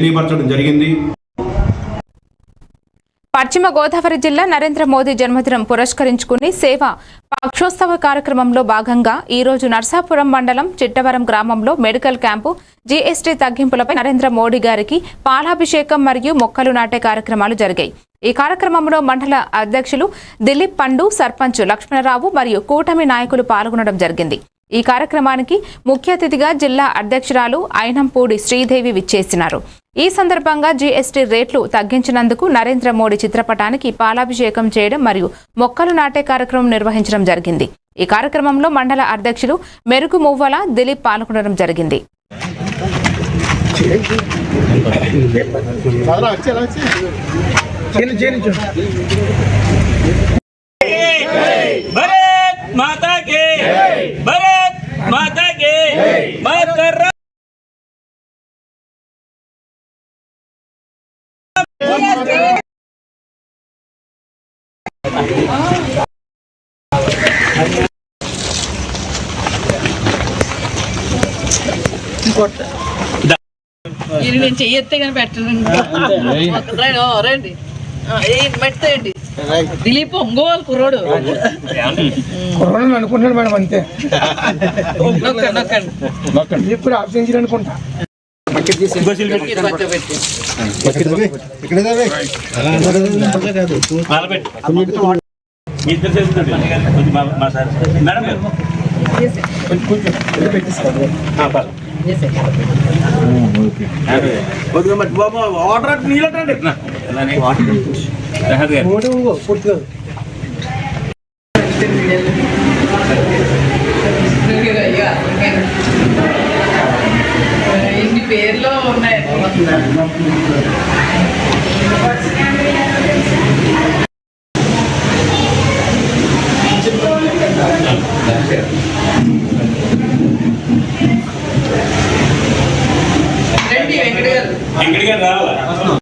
తెలియపరచడం జరిగింది. పశ్చిమ గోదావరి జిల్లా నరేంద్ర మోదీ జన్మదినం పురస్కరించుకుని సేవ పక్షోత్సవ కార్యక్రమంలో భాగంగా ఈ రోజు నర్సాపురం మండలం చిట్టవరం గ్రామంలో మెడికల్ క్యాంపు జీఎస్టీ తగ్గింపులపై నరేంద్ర మోడీ గారికి పాలాభిషేకం మరియు మొక్కలు నాటే కార్యక్రమాలు జరిగాయి. ఈ కార్యక్రమంలో మండల అధ్యక్షులు దిలీప్ పండు సర్పంచ్ లక్ష్మణరావు మరియు కూటమి నాయకులు పాల్గొనడం జరిగింది. ఈ కార్యక్రమానికి ముఖ్య అతిథిగా జిల్లా అధ్యక్షురాలు ఐనంపూడి శ్రీదేవి విచ్చేసినారు. ఈ సందర్భంగా జీఎస్టీ రేట్లు తగ్గించినందుకు నరేంద్ర మోడీ చిత్రపటానికి పాలాభిషేకం చేయడం మరియు మొక్కలు నాటే కార్యక్రమం నిర్వహించడం జరిగింది ఈ కార్యక్రమంలో మండల అధ్యక్షులు మెరుగు మువ్వల దిలీప్ పాల్గొనడం జరిగింది మాతా నేను చెయ్యొత్తే కానీ పెట్టనండి రండి, మెట్టేయండి దిలీప్ ఒంగోలు కుర్రోడు కుర్రోడు అనుకుంటున్నాడు మేడం అంతే. నొక్కండి నొక్కండి. ఇప్పుడు ఆబ్సెన్స్ అనుకుంటా. వాటర్ అంటే నీళ్ళు అంటే అలానే రహద్ గారు మూడు పూర్తిగా అయ్యా, ఇన్ని పేర్లు ఉన్నాయి. రండి వెంకట గారు రావాలి?